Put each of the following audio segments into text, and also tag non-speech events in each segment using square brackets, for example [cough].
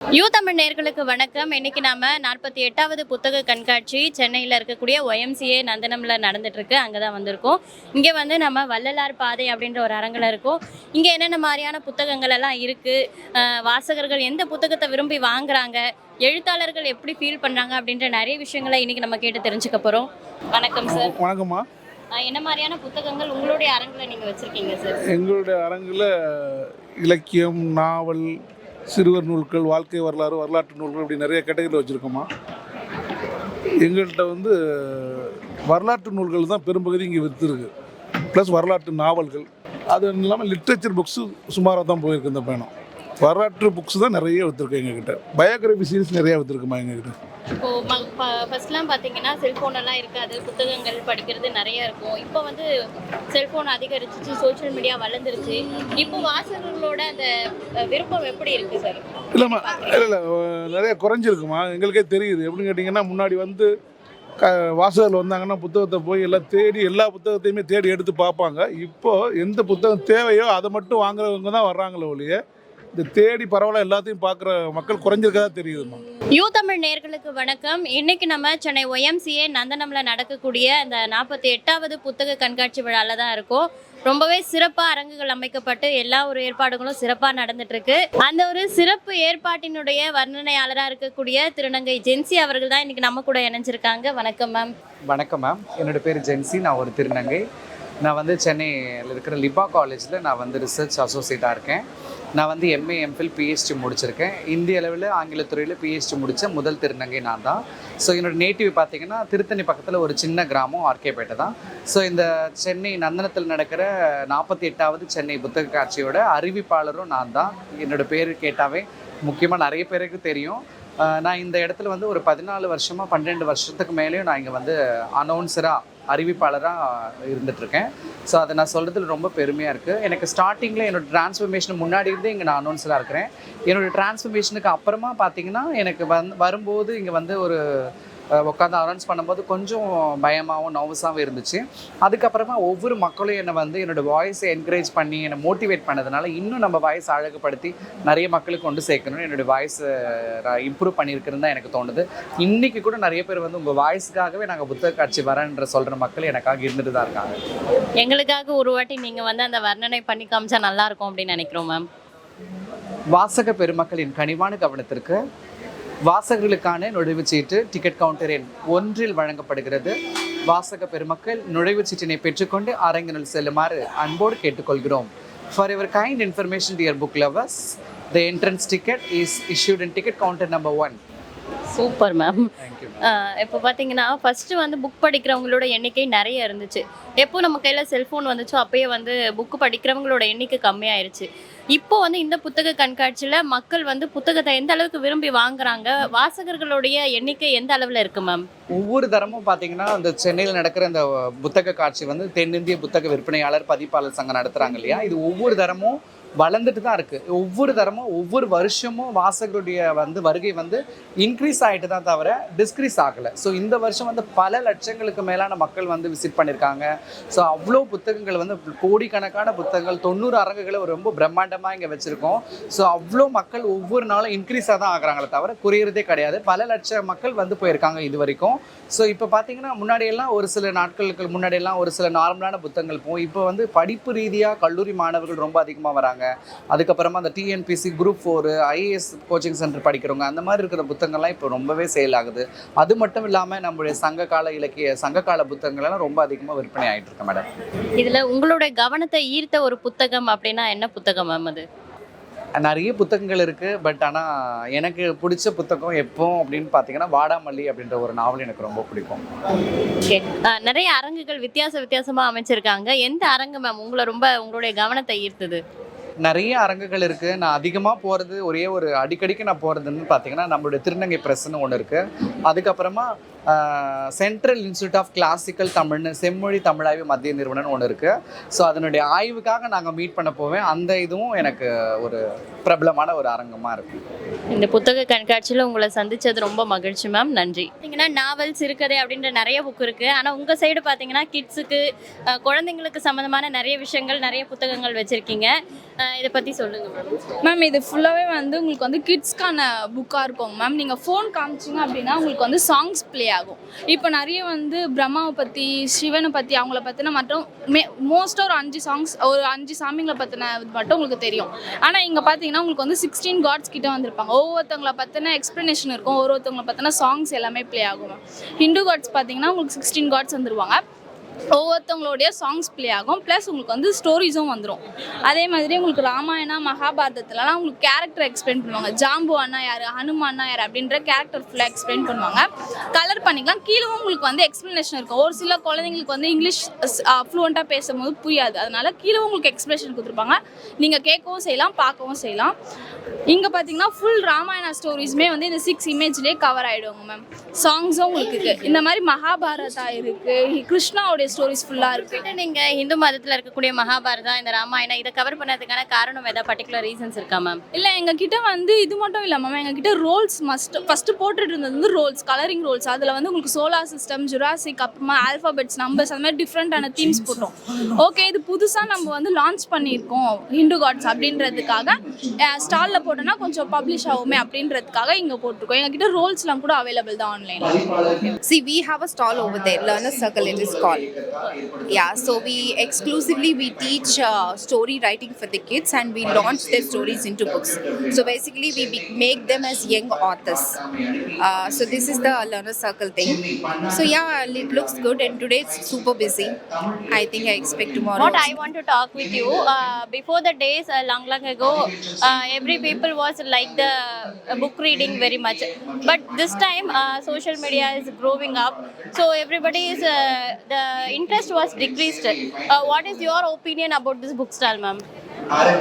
You Tamil நேர்களுக்கு வணக்கம். இன்னைக்கு நாம நாற்பத்தி எட்டாவது புத்தக கண்காட்சி சென்னையில் இருக்கக்கூடிய ஒய்எம்சிஏ நந்தனம்ல நடந்துட்டு இருக்கு அங்கே தான் வந்திருக்கோம். இங்கே வந்து நம்ம வள்ளலார் பாதை அப்படின்ற ஒரு அரங்கில் இருக்கோம். இங்கே என்னென்ன மாதிரியான புத்தகங்கள் எல்லாம் இருக்கு? வாசகர்கள் எந்த புத்தகத்தை விரும்பி வாங்குறாங்க? எழுத்தாளர்கள் எப்படி ஃபீல் பண்றாங்க? அப்படின்ற நிறைய விஷயங்களை இன்னைக்கு நம்ம கேட்டு தெரிஞ்சுக்க போறோம். வணக்கம் சார் வணக்கம்மா. என்ன மாதிரியான புத்தகங்கள் உங்களுடைய அரங்கில் நீங்க வச்சிருக்கீங்க சார் எங்களுடைய அரங்கில் இலக்கியம் நாவல் சிறுவர் நூல்கள் வாழ்க்கை வரலாறு வரலாற்று நூல்கள் இப்படி நிறைய கேட்டகரியில் வச்சுருக்கோமா? எங்கள்கிட்ட வந்து வரலாற்று நூல்கள் தான் பெரும்பகுதி இங்கே விற்றுருக்கு ப்ளஸ் வரலாற்று நாவல்கள். அது இல்லாமல் லிட்ரேச்சர் புக்ஸு சுமாராக தான் போயிருக்கு இந்த பயணம். வரலாற்று புக்ஸ் தான் நிறைய விற்றுருக்கு எங்ககிட்ட. பயோகிராஃபி சீரிஸ் நிறையா விற்றுருக்குமா எங்ககிட்ட? இப்போ ஃபர்ஸ்ட்லாம் பார்த்தீங்கன்னா செல்ஃபோன் எல்லாம் இருக்காது. புத்தகங்கள் படிக்கிறது நிறைய இருக்கும். இப்போ வந்து செல்ஃபோன் அதிகரிச்சிச்சு சோஷியல் மீடியா வளர்ந்துருச்சு. இப்போ வாசகர்களோட அந்த விருப்பம் எப்படி இருக்கு சார் இல்லைம்மா இல்லை இல்லை நிறைய குறைஞ்சிருக்குமா? எங்களுக்கே தெரியுது. எப்படின்னு கேட்டிங்கன்னா முன்னாடி வந்து க வாசகர்கள் வந்தாங்கன்னா புத்தகத்தை போய் எல்லாம் தேடி எல்லா புத்தகத்தையுமே தேடி எடுத்து பார்ப்பாங்க. இப்போ எந்த புத்தகம் தேவையோ அதை மட்டும் வாங்குறவங்க தான் வர்றாங்களே ஒழிய இந்த தேடி பரவாயில்ல எல்லாத்தையும் பார்க்குற மக்கள் குறைஞ்சிருக்கதா தெரியுதுமா யூ தமிழ் நேர்களுக்கு வணக்கம். இன்னைக்கு நம்ம சென்னை ஒய்எம்சிஏ நந்தனம்ல நடக்கக்கூடிய அந்த நாற்பத்தி எட்டாவது புத்தக கண்காட்சி விழால தான் இருக்கோம். ரொம்பவே சிறப்பா அரங்குகள் அமைக்கப்பட்டு எல்லா ஒரு ஏற்பாடுகளும் சிறப்பா நடந்துட்டு இருக்கு அந்த ஒரு சிறப்பு ஏற்பாட்டினுடைய வர்ணனையாளரா இருக்கக்கூடிய திருநங்கை ஜென்சி அவர்கள் தான் இன்னைக்கு நம்ம கூட இணைஞ்சிருக்காங்க. வணக்கம் மேம். வணக்கம் மேம். என்னோட பேர் ஜென்சி நான் ஒரு திருநங்கை. நான் வந்து சென்னையில் இருக்கிற லிபா காலேஜில் நான் வந்து ரிசர்ச் அசோசியேட்டாக இருக்கேன். நான் வந்து எம்ஏ எம்ஃபில் பிஹெச்டி முடிச்சிருக்கேன். இந்திய அளவில் ஆங்கிலத்துறையில் பிஹெச்டி முடித்த முதல் திருநங்கை நான் தான். ஸோ என்னோட நேட்டிவ் பார்த்தீங்கன்னா திருத்தணி பக்கத்தில் ஒரு சின்ன கிராமம் ஆர்கேபேட்டை தான். ஸோ இந்த சென்னை நந்தனத்தில் நடக்கிற நாற்பத்தி எட்டாவது சென்னை புத்தக காட்சியோட அறிவிப்பாளரும் நான் தான். என்னோட பேர் கேட்டாவே முக்கியமாக நிறைய பேருக்கு தெரியும். நான் இந்த இடத்துல வந்து ஒரு பதினாலு வருஷமாக பன்னெண்டு வருஷத்துக்கு மேலேயும் நான் இங்கே வந்து அனௌன்சராக அறிவிப்பாளராக இருந்துகிட்ருக்கேன் ஸோ அதை நான் சொல்கிறதுல ரொம்ப பெருமையாக இருக்குது எனக்கு ஸ்டார்டிங்கில் என்னோடய டிரான்ஸ்ஃபர்மேஷன் முன்னாடி இருந்தே இங்கே நான் அனௌன்ஸராக இருக்கிறேன். என்னோடய டிரான்ஸ்ஃபர்மேஷனுக்கு அப்புறமா பார்த்தீங்கன்னா எனக்கு வந் வரும்போது இங்கே வந்து ஒரு உட்காந்து அனௌன்ஸ் பண்ணும்போது கொஞ்சம் பயமாகவும் நர்வஸாகவும் இருந்துச்சு. அதுக்கப்புறமா ஒவ்வொரு மக்களும் என்னை வந்து என்னோட வாய்ஸை என்கரேஜ் பண்ணி என்னை மோட்டிவேட் பண்ணதுனால இன்னும் நம்ம வாய்ஸ் அழகுபடுத்தி நிறைய மக்களுக்கு கொண்டு சேர்க்கணும் என்னோட வாய்ஸ் இம்ப்ரூவ் பண்ணியிருக்குன்னு தான் எனக்கு தோணுது. இன்னைக்கு கூட நிறைய பேர் வந்து உங்கள் வாய்ஸுக்காகவே நாங்கள் புத்தக காட்சி வரேன்ற சொல்கிற மக்கள் எனக்காக இருந்துட்டு தான் இருக்காங்க. எங்களுக்காக ஒரு வாட்டி நீங்க வந்து அந்த வர்ணனை பண்ணி காமிச்சா நல்லா இருக்கும் அப்படின்னு நினைக்கிறோம் மேம் வாசக பெருமக்களின் கனிவான கவனத்திற்கு வாசகர்களுக்கான நுழைவுச் சீட்டு டிக்கெட் கவுண்டர் எண் ஒன்றில் வழங்கப்படுகிறது. வாசக பெருமக்கள் நுழைவுச் சீட்டினை பெற்றுக்கொண்டு அரங்கினுள் செல்லுமாறு அன்போடு கேட்டுக்கொள்கிறோம். For your kind information dear book lovers the entrance ticket is issued in ticket counter number one super ma'am. இப்போ பார்த்தீங்கன்னா ஃபர்ஸ்ட் வந்து புக் படிக்கிறவங்களோட எண்ணிக்கை நிறைய இருந்துச்சு. எப்போ நம்ம கையில் செல்ஃபோன் வந்துச்சோ அப்பயே வந்து புக்கு படிக்கிறவங்களோட எண்ணிக்கை கம்மியாயிருச்சு. இப்போ வந்து இந்த புத்தக கண்காட்சியில் மக்கள் வந்து புத்தகத்தை எந்த அளவுக்கு விரும்பி வாங்குறாங்க வாசகர்களுடைய எண்ணிக்கை எந்த அளவில் இருக்கு மேம் ஒவ்வொரு தரமும் பார்த்தீங்கன்னா அந்த சென்னையில் நடக்கிற அந்த புத்தக காட்சி வந்து தென்னிந்திய புத்தக விற்பனையாளர் பதிப்பாளர் சங்கம் நடத்துகிறாங்க இல்லையா? இது ஒவ்வொரு தரமும் வளர்ந்துட்டு தான் இருக்குது ஒவ்வொரு தரமும் ஒவ்வொரு வருஷமும் வாசகருடைய வந்து வருகை வந்து இன்க்ரீஸ் ஆகிட்டு தான் தவிர டிஸ்க்ரீஸ் ஆகலை. ஸோ இந்த வருஷம் வந்து பல லட்சங்களுக்கு மேலான மக்கள் வந்து விசிட் பண்ணியிருக்காங்க ஸோ அவ்வளோ புத்தகங்கள் வந்து கோடிக்கணக்கான புத்தகங்கள் தொண்ணூறு அரங்குகளை ரொம்ப பிரம்மாண்டமாக இங்கே வச்சுருக்கோம். ஸோ அவ்வளோ மக்கள் ஒவ்வொரு நாளும் இன்க்ரீஸாக தான் ஆகிறாங்களே தவிர குறையிறதே கிடையாது. பல லட்ச மக்கள் வந்து போயிருக்காங்க இது வரைக்கும். ஸோ இப்போ பார்த்தீங்கன்னா முன்னாடியெல்லாம் ஒரு சில நாட்களுக்கு முன்னாடியெல்லாம் ஒரு சில நார்மலான புத்தகங்கள் போகும். இப்போ வந்து படிப்பு ரீதியாக கல்லூரி மாணவர்கள் ரொம்ப அதிகமாக வராங்க. அதுக்கப்புறமா அந்த TNPSC group four IAS coaching centre படிக்கிறவங்க அந்த மாதிரி இருக்கிற புத்தகங்கள்லாம் இப்போ ரொம்பவே சேல் ஆகுது. அது மட்டும் இல்லாமல் நம்மளுடைய சங்ககால இலக்கிய சங்ககால புத்தகங்கள் எல்லாம் ரொம்ப அதிகமாக விற்பனை ஆகிட்டு இருக்கு மேடம் இதில் உங்களோட கவனத்தை ஈர்த்த ஒரு புத்தகம் அப்படின்னா என்ன புத்தகம் மேம் அது? நிறைய புத்தகங்கள் இருக்குது பட் ஆனால் எனக்கு பிடிச்ச புத்தகம் எப்போ அப்படின்னு பார்த்தீங்கன்னா வாடாமல்லி அப்படின்ற ஒரு நாவல் எனக்கு ரொம்ப பிடிக்கும். ஓகே நிறைய அரங்குகள் வித்தியாச வித்தியாசமாக அமைச்சிருக்காங்க. எந்த அரங்கு மேம் உங்களை ரொம்ப உங்களுடைய கவனத்தை ஈர்த்தது? நிறைய அரங்குகள் இருக்குது நான் அதிகமாக போகிறது ஒரே ஒரு அடிக்கடிக்கு நான் போகிறதுன்னு பார்த்தீங்கன்னா நம்மளுடைய திருநங்கை ப்ரெஸ்ன்னு ஒன்று இருக்குது அதுக்கப்புறமா சென்ட்ரல் இன்ஸ்டியூட் ஆஃப் கிளாசிக்கல் தமிழ்னு செம்மொழி தமிழாய்வு மத்திய நிறுவனம்னு ஒன்று இருக்குது ஸோ அதனுடைய ஆய்வுக்காக நாங்கள் மீட் பண்ண போவேன். அந்த இதுவும் எனக்கு ஒரு பிரபலமான ஒரு அரங்கமாக இருக்கும் இந்த புத்தக கண்காட்சியில் உங்களை சந்திச்சது ரொம்ப மகிழ்ச்சி மேம் நன்றி. பார்த்தீங்கன்னா நாவல் சிறுகதை அப்படின்ற நிறைய புக் இருக்கு. ஆனால் உங்க சைடு பார்த்தீங்கன்னா கிட்ஸுக்கு குழந்தைங்களுக்கு சம்மந்தமான நிறைய விஷயங்கள் நிறைய புத்தகங்கள் வச்சிருக்கீங்க. இதை பத்தி சொல்லுங்க மேம் மேம் இது ஃபுல்லாகவே வந்து உங்களுக்கு வந்து கிட்ஸ்க்கான புக்காக இருக்கும். மேம் நீங்கள் ஃபோன் காமிச்சிங்க அப்படின்னா உங்களுக்கு வந்து சாங்ஸ் ப்ளே ஆகும். இப்போ நிறைய வந்து பிரம்மாவை பற்றி சிவனை பற்றி அவங்கள பற்றின மட்டும் மே மோஸ்ட்டாக ஒரு அஞ்சு சாங்ஸ் ஒரு அஞ்சு சாமிங்களை பற்றின இது மட்டும் உங்களுக்கு தெரியும். ஆனால் இங்கே பார்த்தீங்கன்னா உங்களுக்கு வந்து சிக்ஸ்டீன் காட்ஸ் கிட்ட வந்திருப்பாங்க. ஒவ்வொருத்தவங்களை பற்றின எக்ஸ்ப்ளனேஷன் இருக்கும். ஒவ்வொருத்தவங்களை பற்றின சாங்ஸ் எல்லாமே ப்ளே ஆகும். ஹிந்து காட்ஸ் பார்த்தீங்கன்னா உங்களுக்கு சிக்ஸ்டீன் காட்ஸ் வந்துருவாங்க ஒவ்வொருத்தவங்களுடைய சாங்ஸ் ப்ளே ஆகும். ப்ளஸ் உங்களுக்கு வந்து ஸ்டோரிஸும் வந்துடும் அதே மாதிரி உங்களுக்கு ராமாயணா மகாபாரதத்துலலாம் உங்களுக்கு கேரக்டர் எக்ஸ்பிளைன் பண்ணுவாங்க. ஜாம்பு அண்ணா யார் ஹனுமான்னா யார் அப்படின்ற கேரக்டர் ஃபுல்லாக எக்ஸ்பிளைன் பண்ணுவாங்க. கலர் பண்ணிக்கலாம். கீழவும் உங்களுக்கு வந்து எக்ஸ்ப்ளனேஷன் இருக்கும். ஒரு சில குழந்தைங்களுக்கு வந்து இங்கிலீஷ் ஃப்ளூவெண்ட்டாக பேசும்போது புரியாது. அதனால கீழே உங்களுக்கு எக்ஸ்பிளேஷன் கொடுத்துருப்பாங்க. நீங்கள் கேட்கவும் செய்யலாம் பார்க்கவும் செய்யலாம். இங்கே பார்த்தீங்கன்னா ஃபுல் ராமாயணா ஸ்டோரிஸுமே வந்து இந்த சிக்ஸ் இமேஜ்லேயே கவர் ஆகிடுவாங்க மேம் சாங்ஸும் உங்களுக்கு இருக்குது இந்த மாதிரி மகாபாரதா இருக்குது கிருஷ்ணாவுடைய ஸ்டோரிஸ் ஃபுல்லாக இருக்குது கிட்ட நீங்க இந்து மதத்துல இருக்கக்கூடிய மகாபாரதா இந்த ராமாயணம் இதை கவர் பண்ணதுக்கான காரணம் ஏதாவது பர்டிகுலர் ரீசன்ஸ் இருக்கா மேம் இல்லை எங்ககிட்ட வந்து இது மட்டும் இல்லை மேம் எங்ககிட்ட ரோல்ஸ் மஸ்ட் ஃபஸ்ட்டு போட்டுட்டு இருந்தது வந்து ரோல்ஸ் கலரிங் ரோல்ஸ் அதில் வந்து உங்களுக்கு சோலார் சிஸ்டம் ஜுராசிக் அப்புறமா ஆல்ஃபாபெட்ஸ் நம்பர்ஸ் அந்த மாதிரி டிஃப்ரெண்ட்டான தீம்ஸ் போட்டோம். ஓகே இது புதுசாக நம்ம வந்து லான்ச் பண்ணியிருக்கோம் ஹிந்து காட்ஸ் அப்படின்றதுக்காக. ஸ்டாலில் போட்டோன்னா கொஞ்சம் பப்ளிஷ் ஆகுமே அப்படின்றதுக்காக இங்கே போட்டிருக்கோம். எங்ககிட்ட ரோல்ஸ்லாம் கூட அவைலபிள் தான் ஆன்லைனில் See, we have a stall over there, Learner Circle it is called. Yeah, so we exclusively we teach uh, story writing for the kids and we launch their stories into books. So basically, we make them as young authors. Uh, so this is the Learner Circle thing. So yeah, it looks good and today it's super busy. I think I expect tomorrow. What I want to talk with you, uh, before the days uh, long long ago, uh, every people was like the uh, book reading very much. But this time, uh, social media is growing up, so everybody is uh, the interest was decreased. Uh, what is your opinion about this book stall, ma'am?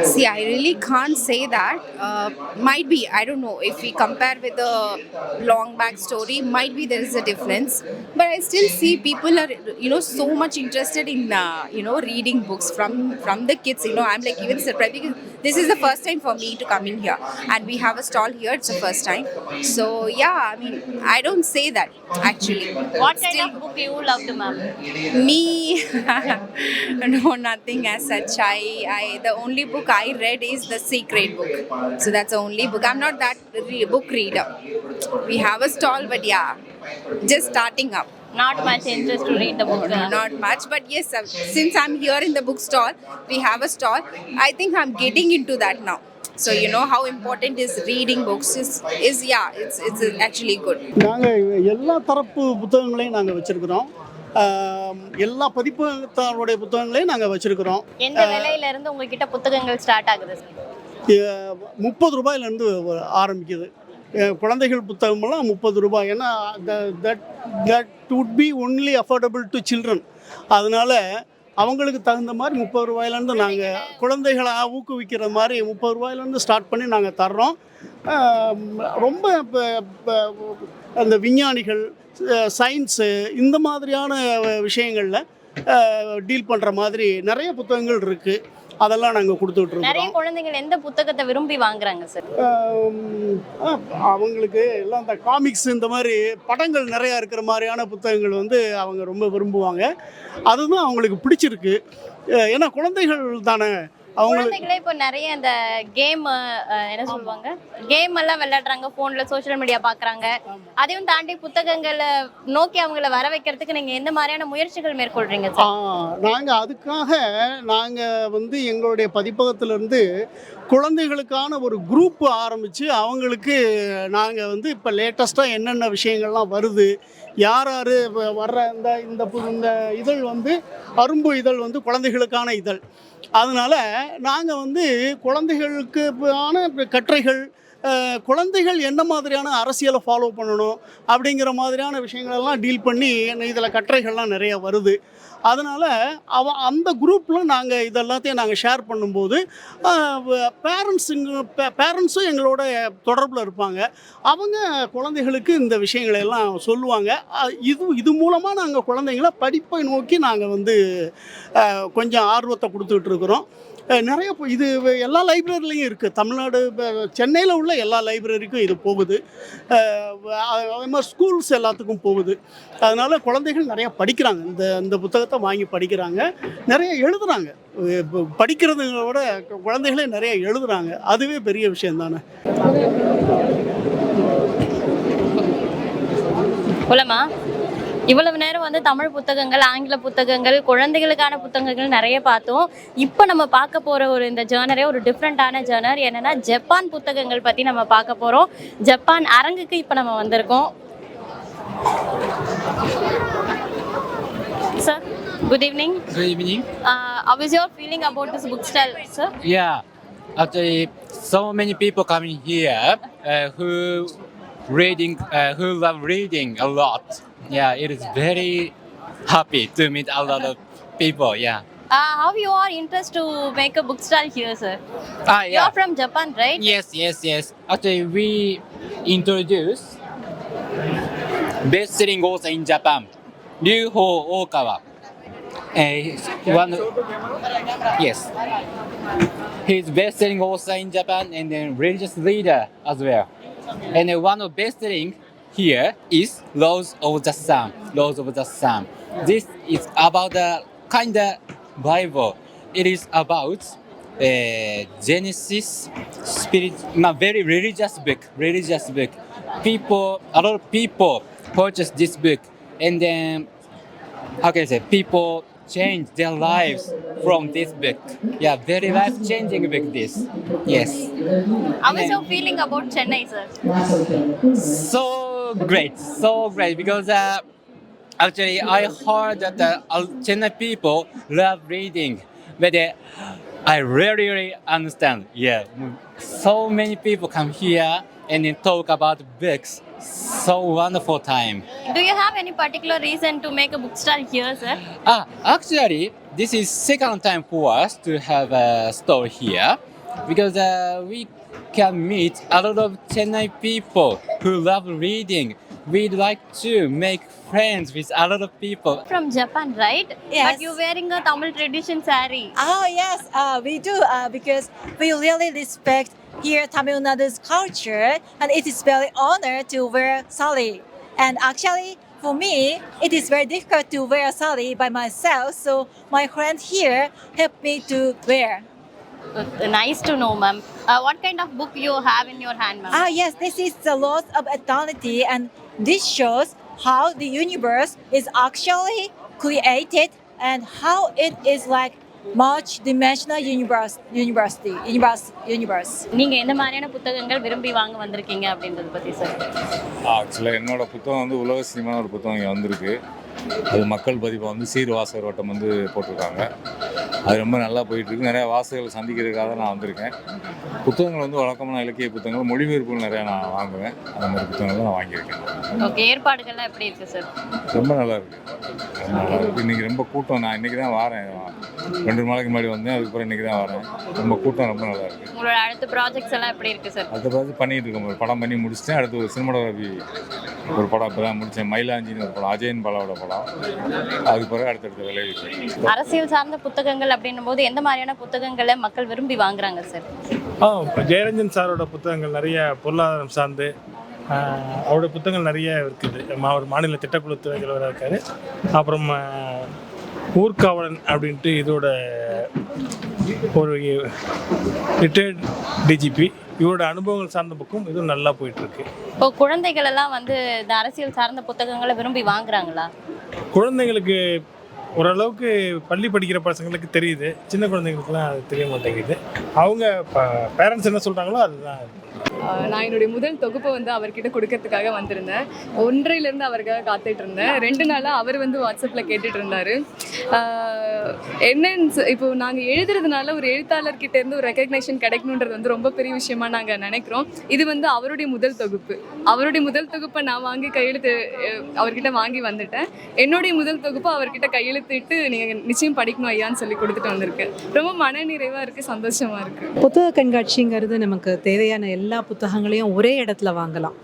See, I really can't say that. Uh, might be, I don't know. If we compare with the long back story, might be there is a difference. But I still see people are, you know, so much interested in, uh, you know, reading books from from the kids. You know, I'm like even surprised because this is the first time for me to come in here, and we have a stall here. It's the first time. So yeah, I mean, I don't say that actually. What kind of book you loved, ma'am? me [laughs] no nothing as such i i the only book i read is the secret book so that's the only book i'm not that re- book reader we have a stall but yeah just starting up Not much interest to read the book. uh, not much but yes uh, since i'm here in the book stall we have a stall i think i'm getting into that now so you know how important is reading books is is yeah it's it's actually good நாங்கள் எல்லா தரப்பு புத்தகங்களையும் நாங்கள் வச்சுருக்குறோம் எல்லா பதிப்பகத்தாருடைய புத்தகங்களையும் நாங்கள் வச்சுருக்குறோம். எந்த விலையில இருந்து உங்ககிட்ட புத்தகங்கள் ஸ்டார்ட் ஆகுது? முப்பது ரூபாயிலேருந்து ஆரம்பிக்குது. குழந்தைகள் புத்தகமெல்லாம் முப்பது ரூபாய். ஏன்னா that that would be only affordable to children அதனால் அவங்களுக்கு தகுந்த மாதிரி முப்பது ரூபாயிலேருந்து நாங்கள் குழந்தைகளை ஊக்குவிக்கிற மாதிரி முப்பது ரூபாயிலேருந்து ஸ்டார்ட் பண்ணி நாங்கள் தர்றோம். ரொம்ப இப்போ அந்த விஞ்ஞானிகள் சயின்ஸு இந்த மாதிரியான விஷயங்களில் டீல் பண்ணுற மாதிரி நிறைய புத்தகங்கள் இருக்குது அதெல்லாம் நாங்கள் கொடுத்துட்ருக்கோம் நிறைய குழந்தைகள் எந்த புத்தகத்தை விரும்பி வாங்குறாங்க சார் அவங்களுக்கு எல்லாம் இந்த காமிக்ஸ் இந்த மாதிரி படங்கள் நிறையா இருக்கிற மாதிரியான புத்தகங்கள் வந்து அவங்க ரொம்ப விரும்புவாங்க. அதுதான் அவங்களுக்கு பிடிச்சிருக்கு. ஏன்னா குழந்தைகள் தானே. குழந்தைகளே இப்போ நிறைய இந்த கேம் என்ன சொல்லுவாங்க? கேம் எல்லாம் விளையாடுறாங்க போன்ல சோஷியல் மீடியா பாக்குறாங்க. அதையும் தாண்டி புத்தகங்களை நோக்கி அவங்கள வர வைக்கிறதுக்கு நீங்க எந்த மாதிரியான முயற்சிகள் மேற்கொள்றீங்க சார் நாங்கள் அதுக்காக நாங்கள் வந்து எங்களுடைய பதிப்பகத்திலேருந்து குழந்தைகளுக்கான ஒரு குரூப் ஆரம்பித்து அவங்களுக்கு நாங்கள் வந்து இப்போ லேட்டஸ்ட்டாக என்னென்ன விஷயங்கள்லாம் வருது யார் யார் வர்ற இந்த இந்த இந்த இதழ் வந்து அரும்பு இதழ் வந்து குழந்தைகளுக்கான இதழ். அதனால் நாங்கள் வந்து குழந்தைகளுக்கு ஆன கட்டுரைகள் குழந்தைகள் என்ன மாதிரியான அரசியலை ஃபாலோ பண்ணணும் அப்படிங்கிற மாதிரியான விஷயங்களெல்லாம் டீல் பண்ணி இதில் கட்டுரைகள்லாம் நிறைய வருது. அதனால் அவ அந்த குரூப்பில் நாங்கள் இதெல்லாத்தையும் நாங்கள் ஷேர் பண்ணும்போது பேரண்ட்ஸுங்க பேரண்ட்ஸும் எங்களோட தொடர்பில் இருப்பாங்க. அவங்க குழந்தைகளுக்கு இந்த விஷயங்களை எல்லாம் சொல்லுவாங்க இது இது மூலமாக நாங்கள் குழந்தைங்கள படிப்பை நோக்கி நாங்கள் வந்து கொஞ்சம் ஆர்வத்தை கொடுத்துட்ருக்குறோம் இருக்கிறோம். நிறைய இப்போ இது எல்லா லைப்ரரிலையும் இருக்குது தமிழ்நாடு சென்னையில் உள்ள எல்லா லைப்ரரிக்கும் இது போகுது. அதே மாதிரி ஸ்கூல்ஸ் எல்லாத்துக்கும் போகுது. அதனால் குழந்தைகள் நிறையா படிக்கிறாங்க. இந்த இந்த புத்தகத்தை வாங்கி படிக்கிறாங்க. நிறைய எழுதுறாங்க. படிக்கிறதுங்களோட விட குழந்தைகளே நிறைய எழுதுறாங்க. அதுவே பெரிய விஷயம் தானே. இவ்வளவு நேரம் வந்து தமிழ் புத்தகங்கள் ஆங்கில புத்தகங்கள் குழந்தைகளுக்கான புத்தகங்கள் நிறைய பார்த்தோம். இப்போ நம்ம பார்க்க போற ஒரு இந்த ஜேர்னரே ஒரு டிஃப்ரெண்ட்டான ஜேர்னர் என்னன்னா ஜப்பான் புத்தகங்கள் பத்தி நம்ம பார்க்க போறோம். ஜப்பான் அரங்குக்கு இப்போ நம்ம வந்திருக்கோம். Sir good evening Good evening. how is your feeling about this book stall sir? Yeah, actually, so many people coming here uh, who reading, uh, who love reading a lot. Yeah, it is very happy to meet a lot of people. Yeah. uh, how you are interested to make a book stall here sir Ah, you yeah. are from japan right Yes, yes, yes. Actually, we introduce best-selling author in Japan, Ryuho Okawa. Uh, one, yes, he's best-selling author in Japan and then religious leader as well. And then one of best-selling here is Rose of the Sun. Rose of the Sun. This is about the kind of Bible. It is about uh, Genesis, spirit, no, very religious book. Religious book. People, a lot of people purchase this book, and then how can I say? People change their lives from this book. Yeah, very life-changing book. This, yes. how is your feeling about chennai sir so great, so great because uh, actually I heard that the Chennai people love reading, but uh, I really, really understand. Yeah, so many people come here and then talk about books. So wonderful time. Do you have any particular reason to make a book stall here, sir? Ah, actually, this is second time for us to have a store here because uh, we can meet a lot of Chennai people who love reading. We'd like to make friends with a lot of people. From Japan, right? Yes. But you're wearing a Tamil tradition saree. Oh yes, uh, we do uh, because we really respect here Tamil Nadu's culture, and it is very honor to wear sari. And actually, for me, it is very difficult to wear sari by myself. So my friend here helped me to wear. Uh, nice to know, ma'am. Uh, what kind of book you have in your hand, ma'am? Ah yes, this is the laws of eternity, and this shows how the universe is actually created and how it is like multi-dimensional universe, university, universe, universe. நீங்க எந்த மாதிரியான புத்தகங்கள் விரும்பி வாங்க வந்திருக்கீங்க அப்படின்றத பத்தி sir ஆக்சுவலாக என்னோட புத்தகம் வந்து உலக சினிமான ஒரு புத்தகம் இங்கே வந்திருக்கு அது மக்கள் பதிப்பை வந்து சீர் வாசகர் வட்டம் வந்து போட்டிருக்காங்க. அது ரொம்ப நல்லா போயிட்டுருக்கு. நிறையா வாசகர்களை சந்திக்கிறதுக்காக நான் வந்திருக்கேன். புத்தகங்கள் வந்து வழக்கமான இலக்கிய புத்தகங்கள். மொழிபெயர்ப்புகள் நிறையா நான் வாங்குவேன். அந்த மாதிரி புத்தகங்கள் நான் வாங்கியிருக்கேன். ஓகே ஏற்பாடுகள்லாம் எப்படி இருக்கு சார் ரொம்ப நல்லா இருக்கு. ரொம்ப நல்லா இருக்கு. இன்னைக்கு ரொம்ப கூட்டம். நான் இன்னைக்கு தான் வரேன். ரெண்டு நாளைக்கு முன்னாடி வந்தேன். அதுக்கப்புறம் இன்னைக்கு தான் வரேன். ரொம்ப கூட்டம் ரொம்ப நல்லா இருக்கு. உங்களோட அடுத்த ப்ராஜெக்ட்ஸ் எல்லாம் எப்படி இருக்கு சார் அடுத்த பார்த்து பண்ணிட்டு இருக்கோம் ஒரு படம் பண்ணி முடிச்சிட்டேன். அடுத்து ஒரு சினிமாடோகிராஃபி ஒரு படம் இப்போ தான் முடித்தேன் மயிலாஞ்சின்னு ஒரு படம். அஜயன் பாலாவோட படம். அதுக்கு பிறகு அடுத்தடுத்த விளைவிச்சு அரசியல் சார்ந்த புத்தகங்கள் அப்படின்னும் போது எந்த மாதிரியான புத்தகங்களை மக்கள் விரும்பி வாங்குறாங்க சார் ஆ ஜெயரஞ்சன் சாரோட புத்தகங்கள் நிறைய பொருளாதாரம் சார்ந்து ஆஹ், அவரோட புத்தகங்கள் நிறைய இருக்குது. அவர் மாநில திட்டக்குழு துறை தலைவராக இருக்கார். அப்புறம் ஊர்காவலன் அப்படின்ட்டு இதோட ஒரு ரிட்டையர்ட் டிஜிபி இவரோட அனுபவங்கள் சார்ந்த புக்கும் இதுவும் நல்லா போயிட்டுருக்கு இப்போ குழந்தைகள் எல்லாம் வந்து இந்த அரசியல் சார்ந்த புத்தகங்களை விரும்பி வாங்குறாங்களா? குழந்தைங்களுக்கு ஓரளவுக்கு பள்ளி படிக்கிற பசங்களுக்கு தெரியுது. சின்ன குழந்தைங்களுக்குலாம் அது தெரிய மாட்டேங்குது. அவங்க பேரண்ட்ஸ் என்ன சொல்கிறாங்களோ அதுதான். நான் என்னுடைய முதல் தொகுப்பை வந்து அவர்கிட்ட கொடுக்கறதுக்காக வந்திருந்தேன். ஒன்றையிலேருந்து அவருக்காக காத்துட்டு இருந்தேன். ரெண்டு நாளாக அவர் வந்து வாட்ஸ்அப்பில் கேட்டுட்டு இருந்தார். என்னன்னு இப்போ நாங்கள் எழுதுறதுனால ஒரு எழுத்தாளர்கிட்ட இருந்து ஒரு ரெக்கக்னேஷன் கிடைக்கணுன்றது வந்து ரொம்ப பெரிய விஷயமா நாங்கள் நினைக்கிறோம். இது வந்து அவருடைய முதல் தொகுப்பு. அவருடைய முதல் தொகுப்பை நான் வாங்கி கையெழுத்து அவர்கிட்ட வாங்கி வந்துட்டேன். என்னுடைய முதல் தொகுப்பை அவர்கிட்ட கையெழுத்திட்டு நீங்கள் நிச்சயம் படிக்கணும் ஐயான்னு சொல்லி கொடுத்துட்டு வந்திருக்கேன். ரொம்ப மன நிறைவாக இருக்குது சந்தோஷமாக இருக்குது புத்தக கண்காட்சிங்கிறது நமக்கு தேவையான எல்லா புத்தகங்களையும் ஒரே இடத்துல வாங்கலாம்.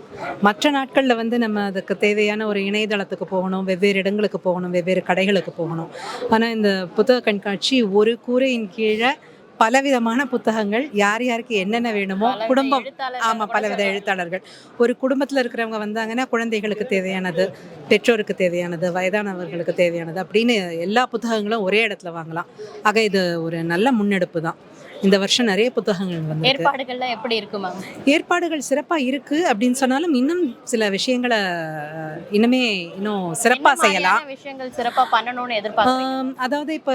மற்ற நாட்களில் வந்து நம்ம அதுக்கு தேவையான ஒரு இணையதளத்துக்கு போகணும் வெவ்வேறு இடங்களுக்கு போகணும் வெவ்வேறு கடைகளுக்கு போகணும். ஆனால் இந்த புத்தக கண்காட்சி ஒரு கூரையின் கீழே பலவிதமான புத்தகங்கள் யார் யாருக்கு என்னென்ன வேணுமோ குடும்பம் ஆமாம் பலவித. எழுத்தாளர்கள். ஒரு குடும்பத்தில் இருக்கிறவங்க வந்தாங்கன்னா குழந்தைகளுக்கு தேவையானது பெற்றோருக்கு தேவையானது வயதானவர்களுக்கு தேவையானது அப்படின்னு எல்லா புத்தகங்களும் ஒரே இடத்துல வாங்கலாம். ஆக இது ஒரு நல்ல முன்னெடுப்பு தான். இந்த வருஷம் நிறைய புத்தகங்கள் வந்து ஏற்பாடுகள்லாம் எப்படி இருக்கு மேம் ஏற்பாடுகள் சிறப்பாக இருக்குது அப்படின்னு சொன்னாலும் இன்னும் சில விஷயங்களை இன்னுமே இன்னும் சிறப்பாக செய்யலாம். விஷயங்கள் சிறப்பா பண்ணணும்னு எதிர்பார்க்குறீங்க? ஆம், அதாவது இப்போ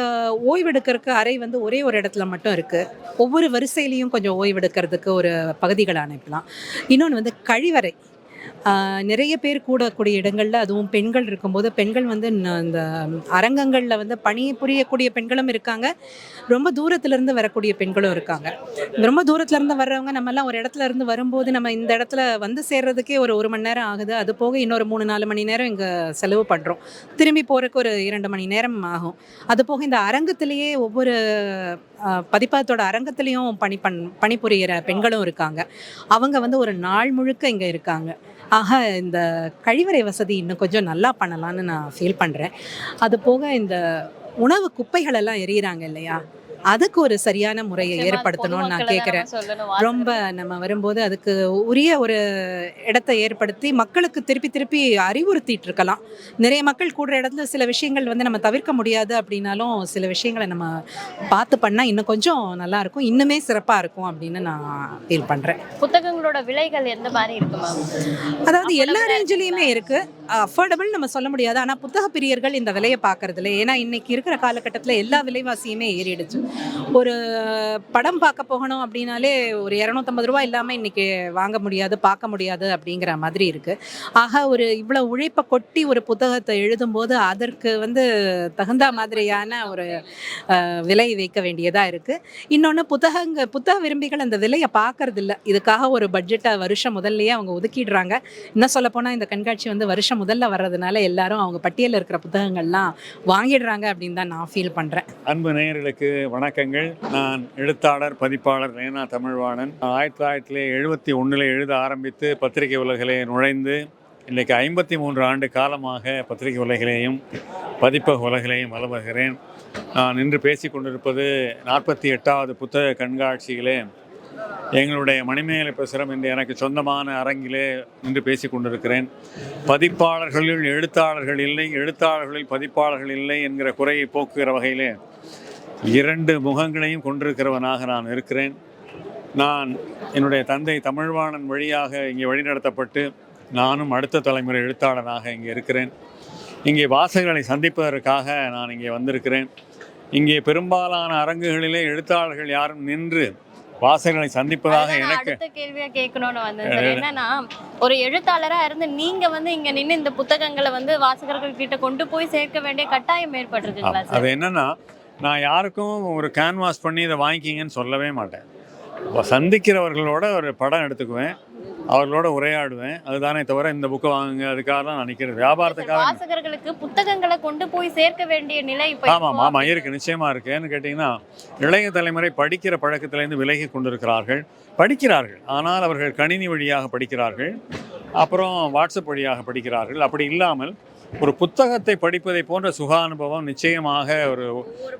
ஓய்வெடுக்கிறதுக்கு அறை வந்து ஒரே ஒரு இடத்துல மட்டும் இருக்குது ஒவ்வொரு வரிசையிலையும் கொஞ்சம் ஓய்வெடுக்கிறதுக்கு ஒரு பகுதிகளை அனுப்பலாம் இன்னொன்று வந்து கழிவறை. நிறைய பேர் கூடக்கூடிய இடங்களில் அதுவும் பெண்கள் இருக்கும்போது பெண்கள் வந்து இந்த அரங்கங்களில் வந்து பணி புரியக்கூடிய பெண்களும் இருக்காங்க. ரொம்ப தூரத்துலேருந்து வரக்கூடிய பெண்களும் இருக்காங்க. ரொம்ப தூரத்துலேருந்து வர்றவங்க நம்மெல்லாம் ஒரு இடத்துல இருந்து வரும்போது நம்ம இந்த இடத்துல வந்து சேர்றதுக்கே ஒரு ஒரு மணி நேரம் ஆகுது. அது போக இன்னொரு மூணு நாலு மணி நேரம் இங்கே செலவு பண்ணுறோம் திரும்பி போகிறதுக்கு ஒரு இரண்டு மணி நேரம் ஆகும். அது போக இந்த அரங்கத்திலேயே ஒவ்வொரு பதிப்பகத்தோட அரங்கத்திலையும் பணி பண் பணிபுரிகிற பெண்களும் இருக்காங்க. அவங்க வந்து ஒரு நாள் முழுக்க இங்கே இருக்காங்க. ஆக இந்த கழிவறை வசதி இன்னும் கொஞ்சம் நல்லா பண்ணலான்னு நான் ஃபீல் பண்ணுறேன் அது போக இந்த உணவு குப்பைகள் எல்லாம் எரியிறாங்க இல்லையா? அதுக்கு ஒரு சரியான முறையை ஏற்படுத்தணும்னு நான் கேட்குறேன் ரொம்ப நம்ம வரும்போது அதுக்கு உரிய ஒரு இடத்தை ஏற்படுத்தி மக்களுக்கு திருப்பி திருப்பி அறிவுறுத்திட்டு இருக்கலாம். நிறைய மக்கள் கூடுற இடத்துல சில விஷயங்கள் வந்து நம்ம தவிர்க்க முடியாது அப்படின்னாலும் சில விஷயங்களை நம்ம பார்த்து பண்ணால் இன்னும் கொஞ்சம் நல்லா இருக்கும். இன்னுமே சிறப்பாக இருக்கும் அப்படின்னு நான் ஃபீல் பண்ணுறேன் புத்தகங்களோட விலைகள் எந்த மாதிரி இருக்கு மேம் அதாவது எல்லா ரேஞ்சிலையுமே இருக்கு. அஃபோர்டபுள் நம்ம சொல்ல முடியாது. ஆனால் புத்தக பிரியர்கள் இந்த விலையை பார்க்கறதில்ல ஏன்னா இன்னைக்கு இருக்கிற காலகட்டத்தில் எல்லா விலைவாசியுமே ஏறிடுச்சு. ஒரு படம் பார்க்க போகணும் அப்படின்னாலே ஒரு இரநூத்தம்பது ரூபா இல்லாமல் இன்னைக்கு வாங்க முடியாது பார்க்க முடியாது அப்படிங்கிற மாதிரி இருக்கு. ஆக ஒரு இவ்வளோ உழைப்பை கொட்டி ஒரு புத்தகத்தை எழுதும்போது அதற்கு வந்து தகுந்த மாதிரியான ஒரு விலை வைக்க வேண்டியதாக இருக்கு. இன்னொன்று புத்தகங்க புத்தக விரும்பிகள் அந்த விலையை பார்க்கறதில்ல. இதுக்காக ஒரு பட்ஜெட்டை வருஷம் முதல்லையே அவங்க ஒதுக்கிடுறாங்க. இன்னும் சொல்லப்போனால் இந்த கண்காட்சி வந்து வருஷம் முதல்ல வர்றதுனால எல்லாரும் அவங்க பட்டியலில் இருக்கிற புத்தகங்கள்லாம் வாங்கிடுறாங்க அப்படின்னு தான் நான் ஃபீல் பண்ணுறேன் அன்பு நேயர்களுக்கு வணக்கங்கள். நான் எழுத்தாளர் பதிப்பாளர் ரேனா தமிழ்வாணன். ஆயிரத்தி தொள்ளாயிரத்தி எழுபத்தி ஒன்றில் எழுத ஆரம்பித்து பத்திரிகை உலகிலே நுழைந்து இன்றைக்கு ஐம்பத்தி மூன்று ஆண்டு காலமாக பத்திரிகை உலகிலேயும் பதிப்பக உலகிலேயும் வலம் நான் இன்று பேசிக் கொண்டிருப்பது நாற்பத்தி எட்டாவது புத்தக கண்காட்சியிலே. எங்களுடைய மணிமேலை பிரசுரம் என்று எனக்கு சொந்தமான அரங்கிலே நின்று பேசி கொண்டிருக்கிறேன். பதிப்பாளர்களில் எழுத்தாளர்கள் இல்லை எழுத்தாளர்களில் பதிப்பாளர்கள் இல்லை என்கிற குறையை போக்குகிற வகையிலே இரண்டு முகங்களையும் கொண்டிருக்கிறவனாக நான் இருக்கிறேன். நான் என்னுடைய தந்தை தமிழ்வாணன் வழியாக இங்கே வழிநடத்தப்பட்டு நானும் அடுத்த தலைமுறை எழுத்தாளனாக இங்கே இருக்கிறேன். இங்கே வாசகர்களை சந்திப்பதற்காக நான் இங்கே வந்திருக்கிறேன். இங்கே பெரும்பாலான அரங்குகளிலே எழுத்தாளர்கள் யாரும் நின்று வாசகர்களை சந்திப்பதாக எனக்கு கேள்வியா கேட்கணும்னு வந்தேன். சார் என்னன்னா ஒரு எழுத்தாளரா இருந்து நீங்க வந்து இங்க நின்று இந்த புத்தகங்களை வந்து வாசகர்கள் கிட்ட கொண்டு போய் சேர்க்க வேண்டிய கட்டாயம் ஏற்பட்டிருக்குங்களா அது என்னன்னா நான் யாருக்கும் ஒரு கேன்வாஸ் பண்ணி இதை வாங்கிக்கிங்கன்னு சொல்லவே மாட்டேன். சந்திக்கிறவர்களோட ஒரு படம் எடுத்துக்குவேன். அவர்களோட உரையாடுவேன். அதுதானே தவிர இந்த புக்கை வாங்குங்க அதுக்காக தான் நான் நிற்கிறது. வியாபாரத்துக்காக வாசகர்களுக்கு புத்தகங்களை கொண்டு போய் சேர்க்க வேண்டிய நிலை ஆமாம் ஆமாம் இருக்கு. நிச்சயமா இருக்கு. ஏன்னு கேட்டிங்கன்னா இளைய தலைமுறை படிக்கிற பழக்கத்திலேருந்து விலகி கொண்டிருக்கிறார்கள். படிக்கிறார்கள். ஆனால் அவர்கள் கணினி வழியாக படிக்கிறார்கள். அப்புறம் வாட்ஸ்அப் வழியாக படிக்கிறார்கள். அப்படி இல்லாமல் ஒரு புத்தகத்தை படிப்பதை போன்ற சுக அனுபவம் நிச்சயமாக ஒரு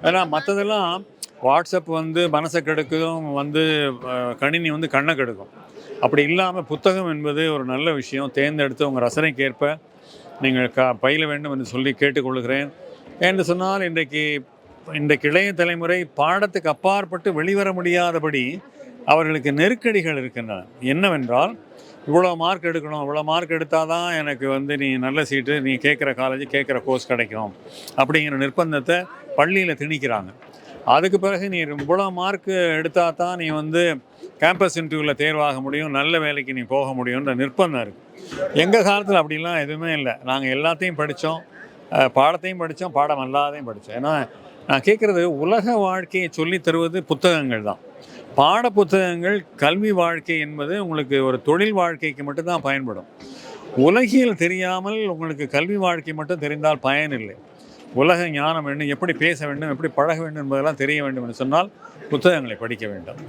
ஏன்னா மற்றதெல்லாம் வாட்ஸ்அப் வந்து மனசை கெடுக்கும் வந்து கணினி வந்து கண்ணை கெடுக்கும். அப்படி இல்லாமல் புத்தகம் என்பது ஒரு நல்ல விஷயம். தேர்ந்தெடுத்து உங்கள் ரசனைக்கேற்ப நீங்கள் க பயில வேண்டும் என்று சொல்லி கேட்டுக்கொள்கிறேன். என்று சொன்னால் இன்றைக்கு இன்றைக்கு இளைய தலைமுறை பாடத்துக்கு அப்பாற்பட்டு வெளிவர முடியாதபடி அவர்களுக்கு நெருக்கடிகள் இருக்கின்றன. என்னவென்றால் இவ்வளோ மார்க் எடுக்கணும் இவ்வளோ மார்க் எடுத்தால் தான் எனக்கு வந்து நீ நல்ல சீட்டு நீ கேட்குற காலேஜ் கேட்குற கோர்ஸ் கிடைக்கும் அப்படிங்கிற நிர்பந்தத்தை பள்ளியில் திணிக்கிறாங்க. அதுக்கு பிறகு நீ இவ்வளோ மார்க் எடுத்தால் தான் நீ வந்து கேம்பஸ் இன்டர்வியூவில் தேர்வாக முடியும் நல்ல வேலைக்கு நீ போக முடியும்ன்ற நிர்பந்தம் இருக்குது எங்கள் காலத்தில் அப்படிலாம் எதுவுமே இல்லை. நாங்கள் எல்லாத்தையும் படித்தோம் பாடத்தையும் படித்தோம் பாடம் அல்லாதையும் படித்தோம் ஏன்னா நான் கேட்குறது உலக வாழ்க்கையை சொல்லித் தருவது புத்தகங்கள் தான். பாட புத்தகங்கள் கல்வி வாழ்க்கை என்பது உங்களுக்கு ஒரு தொழில் வாழ்க்கைக்கு மட்டும்தான் பயன்படும். உலகியல் தெரியாமல் உங்களுக்கு கல்வி வாழ்க்கை மட்டும் தெரிந்தால் பயனில்லை. உலக ஞானம் வேண்டும் எப்படி பேச வேண்டும் எப்படி பழக வேண்டும் என்பதெல்லாம் தெரிய வேண்டும் என்று சொன்னால் புத்தகங்களை படிக்க வேண்டும்.